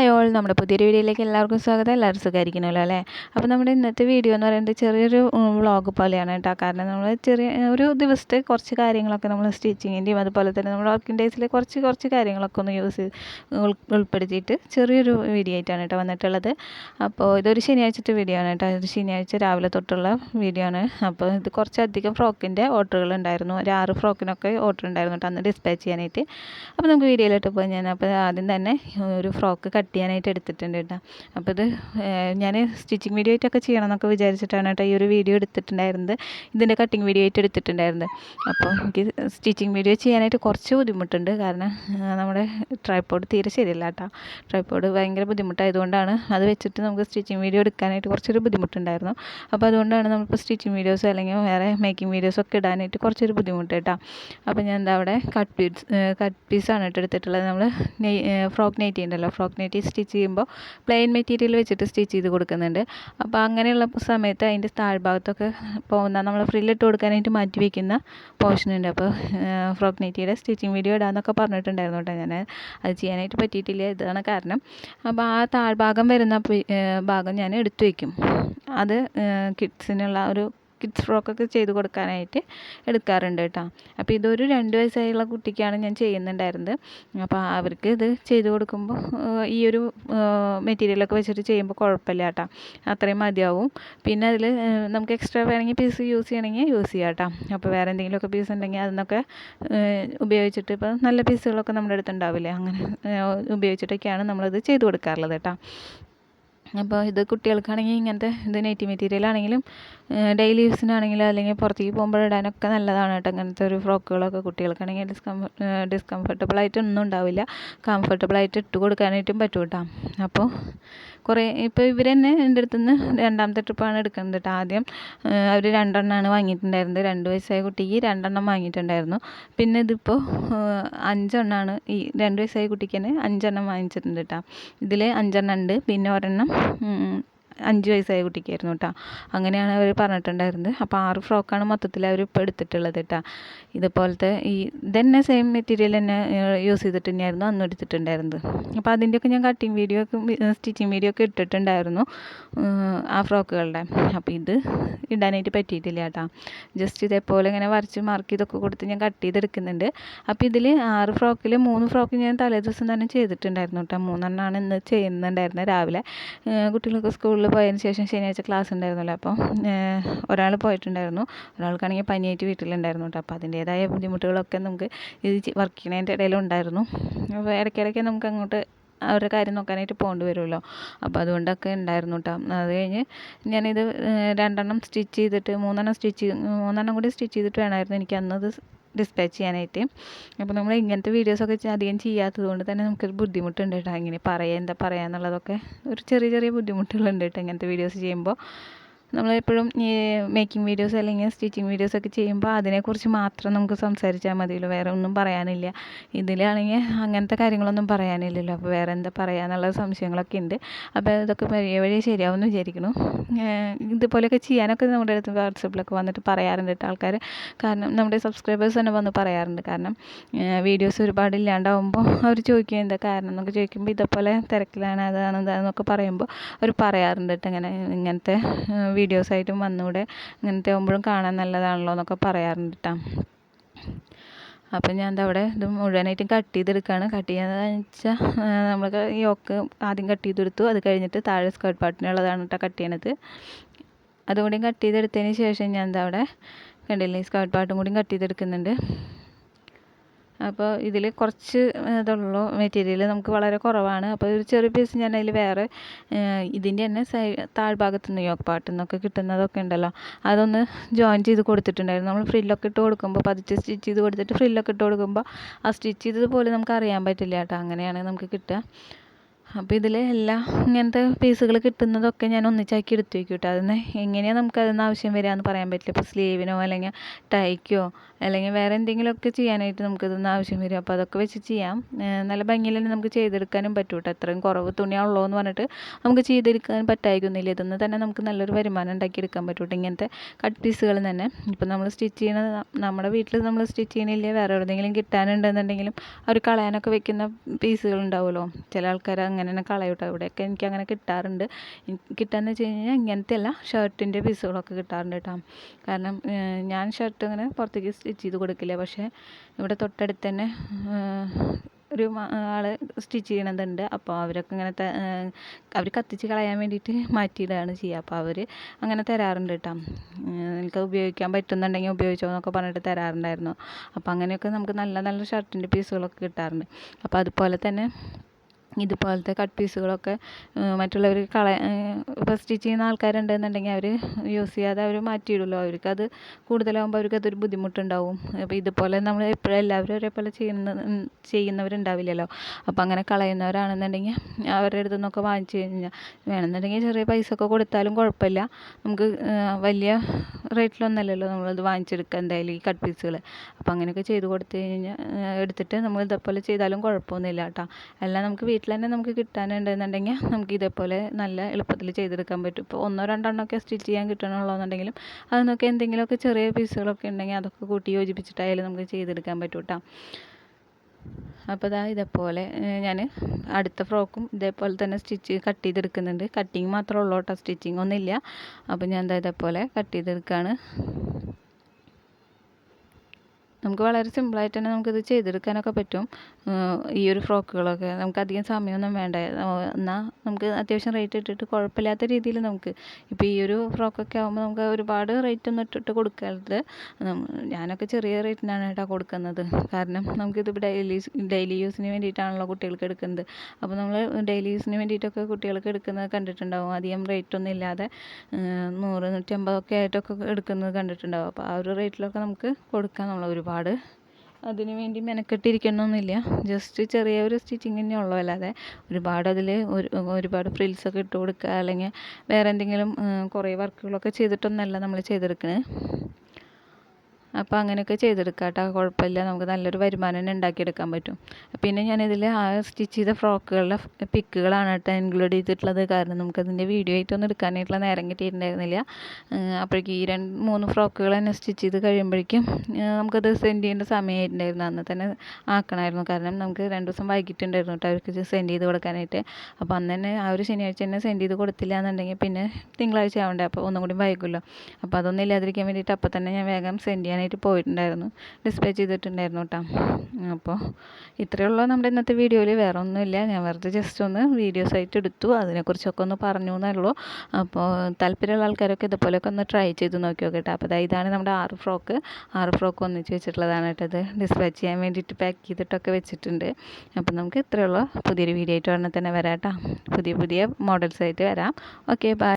Hi all. നമ്മുടെ പുതിയൊരു വീഡിയോയിലേക്ക് എല്ലാവർക്കും സ്വാഗതം. എല്ലാവരും സുഖമായിരിക്കണമല്ലോ അല്ലേ? അപ്പോൾ നമ്മുടെ ഇന്നത്തെ വീഡിയോ എന്ന് പറയുന്നത് ചെറിയൊരു വ്ളോഗ് പോലെയാണ് കേട്ടോ. കാരണം നമ്മൾ ചെറിയ ഒരു ദിവസത്തെ കുറച്ച് കാര്യങ്ങളൊക്കെ നമ്മൾ സ്റ്റിച്ചിങ്ങിന്റെയും അതുപോലെ തന്നെ നമ്മൾ വർക്കിംഗ് ഡേയ്സിലെ കുറച്ച് കുറച്ച് കാര്യങ്ങളൊക്കെ ഒന്ന് യൂസ് ഉൾപ്പെടുത്തിയിട്ട് ചെറിയൊരു വീഡിയോ ആയിട്ടാണ് കേട്ടോ വന്നിട്ടുള്ളത്. അപ്പോൾ ഇതൊരു ശനിയാഴ്ചത്തെ വീഡിയോ ആണ് കേട്ടോ. ഇത് ശനിയാഴ്ച രാവിലെ തൊട്ടുള്ള വീഡിയോ ആണ്. അപ്പോൾ ഇത് കുറച്ചധികം ഫ്രോക്കിന്റെ ഓർഡറുകൾ ഉണ്ടായിരുന്നു. ഒരു ആറ് ഫ്രോക്കിനൊക്കെ ഓർഡർ ഉണ്ടായിരുന്നു കേട്ടോ അന്ന് ഡിസ്പാച്ച് ചെയ്യാനായിട്ട്. അപ്പോൾ നമുക്ക് വീഡിയോയിലോട്ട് പോയി ഞാൻ. അപ്പോൾ ആദ്യം തന്നെ ഒരു ഫ്രോക്ക് കട്ട് ചെയ്യാനായിട്ട് എടുത്തിട്ടുണ്ട് കേട്ടോ. അപ്പോൾ ഇത് ഞാൻ സ്റ്റിച്ചിങ് വീഡിയോ ആയിട്ടൊക്കെ ചെയ്യണം എന്നൊക്കെ വിചാരിച്ചിട്ടാണ് കേട്ടോ ഈ ഒരു വീഡിയോ എടുത്തിട്ടുണ്ടായിരുന്നത്. ഇതിന്റെ കട്ടിങ് വീഡിയോ ആയിട്ട് എടുത്തിട്ടുണ്ടായിരുന്നത്. അപ്പോൾ എനിക്ക് സ്റ്റിച്ചിങ് വീഡിയോ ചെയ്യാനായിട്ട് കുറച്ച് ബുദ്ധിമുട്ടുണ്ട്. കാരണം നമ്മുടെ ട്രൈപ്പോഡ് തീരെ ശരിയല്ല കേട്ടോ. ട്രൈപ്പോഡ് ഭയങ്കര ബുദ്ധിമുട്ടായതുകൊണ്ടാണ് അത് വെച്ചിട്ട് നമുക്ക് സ്റ്റിച്ചിങ് വീഡിയോ എടുക്കാനായിട്ട് കുറച്ചൊരു ബുദ്ധിമുട്ടുണ്ടായിരുന്നു. അപ്പോൾ അതുകൊണ്ടാണ് നമ്മളിപ്പോൾ സ്റ്റിച്ചിങ് വീഡിയോസ് അല്ലെങ്കിൽ വേറെ മേക്കിംഗ് വീഡിയോസ് ഒക്കെ ഇടാനായിട്ട് കുറച്ചൊരു ബുദ്ധിമുട്ട് കേട്ടോ. അപ്പോൾ ഞാൻ എന്താ അവിടെ കട്ട് പീസ് കട്ട് പീസാണ് കേട്ടോ എടുത്തിട്ടുള്ളത്. നമ്മൾ ഫ്രോക്ക് നെയ്റ്റി ഉണ്ടല്ലോ. ഫ്രോക്ക് നെയ്റ്റി സ്റ്റിച്ച് ചെയ്യുമ്പോൾ പ്ലെയിൻ മെറ്റീരിയൽ വെച്ചിട്ട് സ്റ്റിച്ച് ചെയ്ത് കൊടുക്കുന്നുണ്ട്. അപ്പോൾ അങ്ങനെയുള്ള സമയത്ത് അതിന്റെ താഴ്ഭാഗത്തൊക്കെ പോകുന്ന നമ്മൾ ഫ്രില്ലിട്ട് കൊടുക്കാനായിട്ട് മാറ്റി വയ്ക്കുന്ന പോർഷൻ ഉണ്ട് അപ്പോൾ ഫ്രോക്ക് നെറ്റിയുടെ സ്റ്റിച്ചിങ് വീഡിയോ ഇടാമെന്നൊക്കെ പറഞ്ഞിട്ടുണ്ടായിരുന്നു കേട്ടോ ഞാൻ. അത് ചെയ്യാനായിട്ട് പറ്റിയിട്ടില്ല ഇതാണ് കാരണം. അപ്പോൾ ആ താഴ്ഭാഗം വരുന്ന ഭാഗം ഞാൻ എടുത്തു വയ്ക്കും അത് കിഡ്സിനുള്ള ഒരു കിഡ്സ് ഫ്രോക്കൊക്കെ ചെയ്ത് കൊടുക്കാനായിട്ട് എടുക്കാറുണ്ട് കേട്ടോ. അപ്പോൾ ഇതൊരു രണ്ട് വയസ്സായുള്ള കുട്ടിക്കാണ് ഞാൻ ചെയ്യുന്നുണ്ടായിരുന്നത്. അപ്പോൾ അവർക്ക് ഇത് ചെയ്ത് കൊടുക്കുമ്പോൾ ഈ ഒരു മെറ്റീരിയലൊക്കെ വെച്ചിട്ട് ചെയ്യുമ്പോൾ കുഴപ്പമില്ല കേട്ടോ. അത്രയും മതിയാവും. പിന്നെ അതിൽ നമുക്ക് എക്സ്ട്രാ വേണമെങ്കിൽ പീസ് യൂസ് ചെയ്യണമെങ്കിൽ യൂസ് ചെയ്യാം കേട്ടോ. അപ്പോൾ വേറെ എന്തെങ്കിലുമൊക്കെ പീസ് ഉണ്ടെങ്കിൽ അതിനൊക്കെ ഉപയോഗിച്ചിട്ട് ഇപ്പോൾ നല്ല പീസുകളൊക്കെ നമ്മുടെ അടുത്ത് അടുത്തുണ്ടാവില്ലേ അങ്ങനെ ഉപയോഗിച്ചിട്ടൊക്കെയാണ് നമ്മളത് ചെയ്ത് കൊടുക്കാറുള്ളത് കേട്ടോ. അപ്പോൾ ഇത് കുട്ടികൾക്കാണെങ്കിൽ ഇങ്ങനത്തെ ഇത് നെറ്റി മെറ്റീരിയൽ ആണെങ്കിലും ഡെയിലി യൂസിനാണെങ്കിലും അല്ലെങ്കിൽ പുറത്തേക്ക് പോകുമ്പോൾ ഇടാനൊക്കെ നല്ലതാണ് കേട്ടോ. ഇങ്ങനത്തെ ഒരു ഫ്രോക്കുകളൊക്കെ കുട്ടികൾക്കാണെങ്കിൽ ഡിസ്കംഫർട്ട് ഡിസ്കംഫർട്ടബിൾ ആയിട്ടൊന്നും ഉണ്ടാവില്ല. കംഫർട്ടബിൾ ആയിട്ട് ഇട്ട് കൊടുക്കാനായിട്ടും പറ്റും കേട്ടോ അപ്പോൾ കുറേ ഇപ്പോൾ ഇവർ തന്നെ എന്റെ അടുത്ത് നിന്ന് രണ്ടാമത്തെ ട്രിപ്പാണ് എടുക്കുന്നത് കേട്ടോ ആദ്യം അവർ രണ്ടെണ്ണമാണ് വാങ്ങിയിട്ടുണ്ടായിരുന്നത്. രണ്ട് വയസ്സായ കുട്ടിക്ക് രണ്ടെണ്ണം വാങ്ങിയിട്ടുണ്ടായിരുന്നു. പിന്നെ ഇതിപ്പോൾ അഞ്ചെണ്ണമാണ് ഈ രണ്ട് വയസ്സായ കുട്ടിക്ക് തന്നെ അഞ്ചെണ്ണം വാങ്ങിച്ചിട്ടുണ്ട് കേട്ടോ ഇതിൽ അഞ്ചെണ്ണം ഉണ്ട്. പിന്നെ ഒരെണ്ണം അഞ്ച് വയസ്സായ കുട്ടിക്കായിരുന്നു കേട്ടോ അങ്ങനെയാണ് അവർ പറഞ്ഞിട്ടുണ്ടായിരുന്നത്. അപ്പോൾ ആറ് ഫ്രോക്കാണ് മൊത്തത്തിൽ അവർ ഇപ്പോൾ എടുത്തിട്ടുള്ളത് കേട്ടോ ഇതുപോലത്തെ ഈ ഇതന്നെ സെയിം മെറ്റീരിയൽ തന്നെ യൂസ് ചെയ്തിട്ട് തന്നെയായിരുന്നു അന്ന് എടുത്തിട്ടുണ്ടായിരുന്നത്. അപ്പോൾ അതിന്റെയൊക്കെ ഞാൻ കട്ടിങ് വീഡിയോ ഒക്കെ സ്റ്റിച്ചിങ് വീഡിയോ ഒക്കെ ഇട്ടിട്ടുണ്ടായിരുന്നു ആ ഫ്രോക്കുകളുടെ. അപ്പോൾ ഇത് ഇടാനായിട്ട് പറ്റിയിട്ടില്ല കേട്ടോ ജസ്റ്റ് ഇതേപോലെ ഇങ്ങനെ വരച്ച് മാർക്ക് ചെയ്തൊക്കെ കൊടുത്ത് ഞാൻ കട്ട് ചെയ്തെടുക്കുന്നുണ്ട്. അപ്പോൾ ഇതിൽ ആറ് ഫ്രോക്കിൽ മൂന്ന് ഫ്രോക്ക് ഞാൻ തലേ ദിവസം തന്നെ ചെയ്തിട്ടുണ്ടായിരുന്നു കേട്ടോ മൂന്നെണ്ണമാണ് ഇന്ന് ചെയ്യുന്നുണ്ടായിരുന്നത് രാവിലെ. കുട്ടികളൊക്കെ സ്കൂളിൽ പോയതിന് ശേഷം ശനിയാഴ്ച ക്ലാസ് ഉണ്ടായിരുന്നല്ലോ. അപ്പം ഒരാൾ പോയിട്ടുണ്ടായിരുന്നു. ഒരാൾക്കാണെങ്കിൽ പനിയായിട്ട് വീട്ടിലുണ്ടായിരുന്നു കേട്ടോ. അപ്പോൾ അതിന്റേതായ ബുദ്ധിമുട്ടുകളൊക്കെ നമുക്ക് ഇത് വർക്ക് ചെയ്യുന്നതിന്റെ ഇടയിൽ ഉണ്ടായിരുന്നു. അപ്പോൾ ഇടയ്ക്കിടയ്ക്ക് നമുക്ക് അങ്ങോട്ട് അവരുടെ കാര്യം നോക്കാനായിട്ട് പോകേണ്ടി വരുമല്ലോ. അപ്പോൾ അതുകൊണ്ടൊക്കെ ഉണ്ടായിരുന്നു കേട്ടോ. അത് കഴിഞ്ഞ് ഞാനിത് രണ്ടെണ്ണം സ്റ്റിച്ച് ചെയ്തിട്ട് മൂന്നെണ്ണം സ്റ്റിച്ച് മൂന്നെണ്ണം കൂടി സ്റ്റിച്ച് ചെയ്തിട്ട് വേണമായിരുന്നു എനിക്ക് അന്നത് ഡിസ്പാച്ച് ചെയ്യാനായിട്ട്. അപ്പോൾ നമ്മൾ ഇങ്ങനത്തെ വീഡിയോസൊക്കെ അധികം ചെയ്യാത്തത് കൊണ്ട് തന്നെ നമുക്കൊരു ബുദ്ധിമുട്ടുണ്ട് കേട്ടോ ഇങ്ങനെ പറയാം എന്താ പറയുക എന്നുള്ളതൊക്കെ. ഒരു ചെറിയ ചെറിയ ബുദ്ധിമുട്ടുകളുണ്ട് കേട്ടോ ഇങ്ങനത്തെ വീഡിയോസ് ചെയ്യുമ്പോൾ നമ്മളെപ്പോഴും മേക്കിംഗ് വീഡിയോസ് അല്ലെങ്കിൽ സ്റ്റിച്ചിങ് വീഡിയോസ് ഒക്കെ ചെയ്യുമ്പോൾ അതിനെക്കുറിച്ച് മാത്രം നമുക്ക് സംസാരിച്ചാൽ മതിയല്ലോ വേറെ ഒന്നും പറയാനില്ല. ഇതിലാണെങ്കിൽ അങ്ങനത്തെ കാര്യങ്ങളൊന്നും പറയാനില്ലല്ലോ. അപ്പോൾ വേറെ എന്താ പറയാനുള്ള സംശയങ്ങളൊക്കെ ഉണ്ട്. അപ്പോൾ ഇതൊക്കെ വഴിയെ വഴിയെ ശരിയാവുമെന്ന് വിചാരിക്കുന്നു. ഇതുപോലെയൊക്കെ ചെയ്യാനൊക്കെ നമ്മുടെ അടുത്ത് വാട്സപ്പിലൊക്കെ വന്നിട്ട് പറയാറുണ്ട് കേട്ടോ ആൾക്കാർ. കാരണം നമ്മുടെ സബ്സ്ക്രൈബേഴ്സ് തന്നെ വന്ന് പറയാറുണ്ട്. കാരണം വീഡിയോസ് ഒരുപാട് ഇല്ലാണ്ടാവുമ്പോൾ അവർ ചോദിക്കുക എന്താ കാരണം എന്നൊക്കെ ചോദിക്കുമ്പോൾ ഇതേപോലെ തിരക്കിലാണ് അതാണ് ഇതാണെന്നൊക്കെ പറയുമ്പോൾ അവർ പറയാറുണ്ട് കേട്ടോ. ഇങ്ങനെ ഇങ്ങനത്തെ വീഡിയോസായിട്ടും വന്നൂടെ. ഇങ്ങനത്തെ ആകുമ്പോഴും കാണാൻ നല്ലതാണല്ലോ എന്നൊക്കെ പറയാറുണ്ട് കേട്ടോ അപ്പം ഞാൻ അവിടെ ഇത് മുഴുവനായിട്ടും കട്ട് ചെയ്തെടുക്കുകയാണ് കട്ട് ചെയ്യാന്ന് വെച്ചാൽ നമ്മൾക്ക് യോക്ക് ആദ്യം കട്ട് ചെയ്തെടുത്തു. അത് കഴിഞ്ഞിട്ട് താഴെ സ്കേർട്ട് പാർട്ടിനുള്ളതാണ് കേട്ടോ കട്ട് ചെയ്യണത്. അതുകൂടി കട്ട് ചെയ്തെടുത്തതിന് ശേഷം ഞാൻ എന്താ അവിടെ കണ്ടില്ലേ സ്കേർട്ട് പാർട്ടും കൂടി കട്ട് ചെയ്തെടുക്കുന്നുണ്ട്. അപ്പോൾ ഇതിൽ കുറച്ച് ഇതുള്ളൂ മെറ്റീരിയൽ നമുക്ക് വളരെ കുറവാണ്. അപ്പോൾ ഒരു ചെറിയ പീസ് ഞാൻ അതിൽ വേറെ ഇതിന്റെ തന്നെ സൈ താഴ്ഭാഗത്ത് നിന്ന് യോക്ക് പാട്ടിൽ നിന്നൊക്കെ കിട്ടുന്നതൊക്കെ ഉണ്ടല്ലോ. അതൊന്ന് ജോയിൻ ചെയ്ത് കൊടുത്തിട്ടുണ്ടായിരുന്നു. നമ്മൾ ഫ്രില്ലൊക്കെ ഇട്ട് കൊടുക്കുമ്പോൾ പതിച്ച് സ്റ്റിച്ച് ചെയ്ത് കൊടുത്തിട്ട് ഫ്രില്ലൊക്കെ ഇട്ട് കൊടുക്കുമ്പോൾ ആ സ്റ്റിച്ച് ചെയ്തത് പോലും നമുക്ക് അറിയാൻ പറ്റില്ല കേട്ടോ. അങ്ങനെയാണ് നമുക്ക് കിട്ടുക. അപ്പോൾ ഇതിൽ എല്ലാ ഇങ്ങനത്തെ പീസുകൾ കിട്ടുന്നതൊക്കെ ഞാൻ ഒന്നിച്ചാക്കി എടുത്തു വയ്ക്കും കേട്ടോ അതിന് എങ്ങനെയാണ് നമുക്ക് അതിന് ആവശ്യം വരിക എന്ന് പറയാൻ പറ്റില്ല. ഇപ്പോൾ സ്ലീവിനോ അല്ലെങ്കിൽ ടൈക്കോ അല്ലെങ്കിൽ വേറെ എന്തെങ്കിലുമൊക്കെ ചെയ്യാനായിട്ട് നമുക്ക് ഇതൊന്ന് ആവശ്യം വരും. അപ്പോൾ അതൊക്കെ വെച്ച് ചെയ്യാം. നല്ല ഭംഗിയിൽ തന്നെ നമുക്ക് ചെയ്തെടുക്കാനും പറ്റും കേട്ടോ അത്രയും കുറവ് തുണിയാണല്ലോ എന്ന് പറഞ്ഞിട്ട് നമുക്ക് ചെയ്തെടുക്കാൻ പറ്റായിരിക്കുന്നില്ല ഇതൊന്ന് തന്നെ നമുക്ക് നല്ലൊരു വരുമാനം ഉണ്ടാക്കിയെടുക്കാൻ പറ്റും കേട്ടോ ഇങ്ങനത്തെ കട്ട് പീസുകൾ തന്നെ ഇപ്പോൾ നമ്മൾ സ്റ്റിച്ച് ചെയ്യുന്ന നമ്മുടെ വീട്ടിൽ നമ്മൾ സ്റ്റിച്ച് ചെയ്യണില്ല? വേറെ എവിടെയെങ്കിലും കിട്ടാനുണ്ടെന്നുണ്ടെങ്കിലും അവർ കളയാനൊക്കെ വെക്കുന്ന പീസുകൾ ഉണ്ടാവുമല്ലോ. ചില ആൾക്കാർ അങ്ങനെ അങ്ങനെ തന്നെ കളയും കേട്ടോ ഇവിടെയൊക്കെ എനിക്ക് അങ്ങനെ കിട്ടാറുണ്ട് കിട്ടാന്ന് വെച്ച് കഴിഞ്ഞാൽ ഇങ്ങനത്തെ അല്ല ഷർട്ടിന്റെ പീസുകളൊക്കെ കിട്ടാറുണ്ട് കേട്ടോ കാരണം ഞാൻ ഷർട്ട് അങ്ങനെ പുറത്തേക്ക് സ്റ്റിച്ച് ചെയ്ത് കൊടുക്കില്ല. പക്ഷേ ഇവിടെ തൊട്ടടുത്ത് തന്നെ ഒരു ആൾ സ്റ്റിച്ച് ചെയ്യണതുണ്ട്. അപ്പോൾ അവരൊക്കെ ഇങ്ങനെ അവർ കത്തിച്ച് കളയാൻ വേണ്ടിയിട്ട് മാറ്റിയിടുകയാണ് ചെയ്യുക. അപ്പോൾ അവർ അങ്ങനെ തരാറുണ്ട് കേട്ടോ എനിക്ക് ഉപയോഗിക്കാൻ പറ്റുന്നുണ്ടെങ്കിൽ ഉപയോഗിച്ചോ എന്നൊക്കെ പറഞ്ഞിട്ട് തരാറുണ്ടായിരുന്നു. അപ്പോൾ അങ്ങനെയൊക്കെ നമുക്ക് നല്ല നല്ല ഷർട്ടിന്റെ പീസുകളൊക്കെ കിട്ടാറുണ്ട്. അപ്പോൾ അതുപോലെ തന്നെ ഇതുപോലത്തെ കട്ട് പീസുകളൊക്കെ മറ്റുള്ളവർ കള ഇപ്പോൾ സ്റ്റിച്ച് ചെയ്യുന്ന ആൾക്കാരുണ്ടെന്നുണ്ടെങ്കിൽ അവർ യൂസ് ചെയ്യാതെ അവർ മാറ്റിയിടുമല്ലോ. അവർക്കത് കൂടുതലാകുമ്പോൾ അവർക്ക് അതൊരു ബുദ്ധിമുട്ടുണ്ടാവും. അപ്പോൾ ഇതുപോലെ നമ്മൾ എപ്പോഴും എല്ലാവരും ഒരേപോലെ ചെയ്യുന്ന ചെയ്യുന്നവരുണ്ടാവില്ലല്ലോ. അപ്പോൾ അങ്ങനെ കളയുന്നവരാണെന്നുണ്ടെങ്കിൽ അവരുടെ അടുത്തു നിന്നൊക്കെ വാങ്ങിച്ചു കഴിഞ്ഞാൽ വേണമെന്നുണ്ടെങ്കിൽ ചെറിയ പൈസ ഒക്കെ കൊടുത്താലും കുഴപ്പമില്ല. നമുക്ക് വലിയ റേറ്റിലൊന്നല്ലല്ലോ നമ്മളത് വാങ്ങിച്ചെടുക്കുക എന്തായാലും ഈ കട്ട് പീസുകൾ അപ്പോൾ അങ്ങനെയൊക്കെ ചെയ്ത് കൊടുത്തു കഴിഞ്ഞാൽ എടുത്തിട്ട് നമ്മൾ ഇതേപോലെ ചെയ്താലും കുഴപ്പമൊന്നുമില്ല കേട്ടോ. എല്ലാം നമുക്ക് വീട്ടിൽ തന്നെ നമുക്ക് കിട്ടാനുണ്ടെന്നുണ്ടെങ്കിൽ നമുക്ക് ഇതേപോലെ നല്ല എളുപ്പത്തിൽ ചെയ്തെടുക്കാൻ പറ്റും. ഇപ്പോൾ ഒന്നോ രണ്ടെണ്ണമൊക്കെ സ്റ്റിച്ച് ചെയ്യാൻ കിട്ടണുള്ളൂന്നുണ്ടെങ്കിലും അതിനൊക്കെ എന്തെങ്കിലുമൊക്കെ ചെറിയ പീസുകളൊക്കെ ഉണ്ടെങ്കിൽ അതൊക്കെ കൂട്ടി യോജിപ്പിച്ചിട്ടായാലും നമുക്ക് ചെയ്തെടുക്കാൻ പറ്റും കേട്ടോ അപ്പോൾ ഇതാ ഇതേപോലെ ഞാൻ അടുത്ത ഫ്രോക്കും ഇതേപോലെ തന്നെ സ്റ്റിച്ച് കട്ട് ചെയ്തെടുക്കുന്നുണ്ട്. കട്ടിങ് മാത്രമേ ഉള്ളൂ കേട്ടോ സ്റ്റിച്ചിങ് ഒന്നുമില്ല. അപ്പോൾ ഞാൻ എന്താ ഇതേപോലെ കട്ട് ചെയ്തെടുക്കുകയാണ് നമുക്ക് വളരെ സിമ്പിളായിട്ട് തന്നെ നമുക്കിത് ചെയ്തെടുക്കാനൊക്കെ പറ്റും. ഈ ഒരു ഫ്രോക്കുകളൊക്കെ. നമുക്ക് അധികം സമയമൊന്നും വേണ്ട. എന്നാൽ നമുക്ക് അത്യാവശ്യം റേറ്റ് ഇട്ടിട്ട് കുഴപ്പമില്ലാത്ത രീതിയിൽ നമുക്ക് ഇപ്പോൾ ഈ ഒരു ഫ്രോക്കൊക്കെ ആകുമ്പോൾ നമുക്ക് ഒരുപാട് റേറ്റ് ഒന്നും ഇട്ടിട്ട് കൊടുക്കരുത്. ഞാനൊക്കെ ചെറിയ റേറ്റിനാണ് കേട്ടോ കൊടുക്കുന്നത്. കാരണം നമുക്കിത് ഡെയിലി ഡെയിലി യൂസിന് വേണ്ടിയിട്ടാണല്ലോ കുട്ടികൾക്ക് എടുക്കുന്നത്. അപ്പോൾ നമ്മൾ ഡെയിലി യൂസിന് വേണ്ടിയിട്ടൊക്കെ കുട്ടികൾക്ക് എടുക്കുന്നത് കണ്ടിട്ടുണ്ടാവും. അധികം റേറ്റ് ഒന്നും ഇല്ലാതെ നൂറ് നൂറ്റമ്പതൊക്കെ ആയിട്ടൊക്കെ എടുക്കുന്നത് കണ്ടിട്ടുണ്ടാവും. അപ്പോൾ ആ ഒരു റേറ്റിലൊക്കെ നമുക്ക് കൊടുക്കാം നമ്മൾ ഒരുപാട് അതിന് വേണ്ടി മെനക്കെട്ടിരിക്കണമെന്നില്ല ജസ്റ്റ് ചെറിയ ഒരു സ്റ്റിച്ചിങ് തന്നെ ഉള്ളൂ. അല്ലാതെ ഒരുപാട് അതിൽ ഒരു ഒരുപാട് ഫ്രിൽസൊക്കെ ഇട്ട് കൊടുക്കുക അല്ലെങ്കിൽ വേറെ എന്തെങ്കിലും കുറേ വർക്കുകളൊക്കെ ചെയ്തിട്ടൊന്നുമല്ല നമ്മൾ ചെയ്തെടുക്കുന്നത് അപ്പോൾ അങ്ങനെയൊക്കെ ചെയ്തെടുക്കാം കേട്ടോ കുഴപ്പമില്ല. നമുക്ക് നല്ലൊരു വരുമാനം തന്നെ ഉണ്ടാക്കിയെടുക്കാൻ പറ്റും. പിന്നെ ഞാൻ ഞാനിതിൽ ആ സ്റ്റിച്ച് ചെയ്ത ഫ്രോക്കുകളുടെ പിക്കുകളാണ് കേട്ടോ ഇൻക്ലൂഡ് ചെയ്തിട്ടുള്ളത്. കാരണം നമുക്കതിന്റെ വീഡിയോ ആയിട്ടൊന്നും എടുക്കാനായിട്ടുള്ള നേരം കിട്ടിയിട്ടുണ്ടായിരുന്നില്ല. അപ്പോഴേക്കും ഈ രണ്ട് മൂന്ന് ഫ്രോക്കുകൾ തന്നെ സ്റ്റിച്ച് ചെയ്ത് കഴിയുമ്പോഴേക്കും നമുക്കത് സെൻഡ് ചെയ്യേണ്ട സമയമായിട്ടുണ്ടായിരുന്നു. അന്ന് തന്നെ ആക്കണമായിരുന്നു. കാരണം നമുക്ക് രണ്ട് ദിവസം വൈകിട്ടുണ്ടായിരുന്നു കേട്ടോ അവർക്ക് സെൻഡ് ചെയ്ത് കൊടുക്കാനായിട്ട്. അപ്പോൾ അന്ന് തന്നെ ആ ഒരു ശനിയാഴ്ച തന്നെ സെൻഡ് ചെയ്ത് കൊടുത്തില്ല എന്നുണ്ടെങ്കിൽ പിന്നെ തിങ്കളാഴ്ച ആവണ്ടേ? അപ്പോൾ ഒന്നും കൂടി വൈകുമല്ലോ. അപ്പോൾ അതൊന്നും ഇല്ലാതിരിക്കാൻ വേണ്ടിയിട്ട് അപ്പോൾ തന്നെ ഞാൻ വേഗം സെൻഡ് ചെയ്യാനായിട്ട് പോയിട്ടുണ്ടായിരുന്നു. ഡിസ്പ്ലേ ചെയ്തിട്ടുണ്ടായിരുന്നു കേട്ടോ അപ്പോൾ ഇത്രയേ ഉള്ളൂ നമ്മുടെ ഇന്നത്തെ വീഡിയോയിൽ വേറെ ഒന്നുമില്ല. ഞാൻ വെറുതെ ജസ്റ്റ് ഒന്ന് വീഡിയോസ് ആയിട്ട് എടുത്തു. അതിനെക്കുറിച്ചൊക്കെ ഒന്ന് പറഞ്ഞു എന്നേ ഉള്ളൂ. അപ്പോൾ താല്പര്യമുള്ള ആൾക്കാരൊക്കെ ഇതുപോലെയൊക്കെ ഒന്ന് ട്രൈ ചെയ്ത് നോക്കി നോക്കട്ടെ അപ്പോൾ ഇതാണ് നമ്മുടെ ആറ് ഫ്രോക്ക് ആറ് ഫ്രോക്ക് ഒന്നിച്ച് വെച്ചിട്ടുള്ളതാണ് കേട്ടോ ഇത്. ഡിസ്പാച്ച് ചെയ്യാൻ വേണ്ടിയിട്ട് പാക്ക് ചെയ്തിട്ടൊക്കെ വെച്ചിട്ടുണ്ട്. അപ്പോൾ നമുക്ക് ഇത്രയേ ഉള്ളൂ. പുതിയൊരു വീഡിയോ ആയിട്ട് ഉടനെ തന്നെ വരാം കേട്ടോ പുതിയ പുതിയ മോഡൽസ് ആയിട്ട് വരാം. Okay bye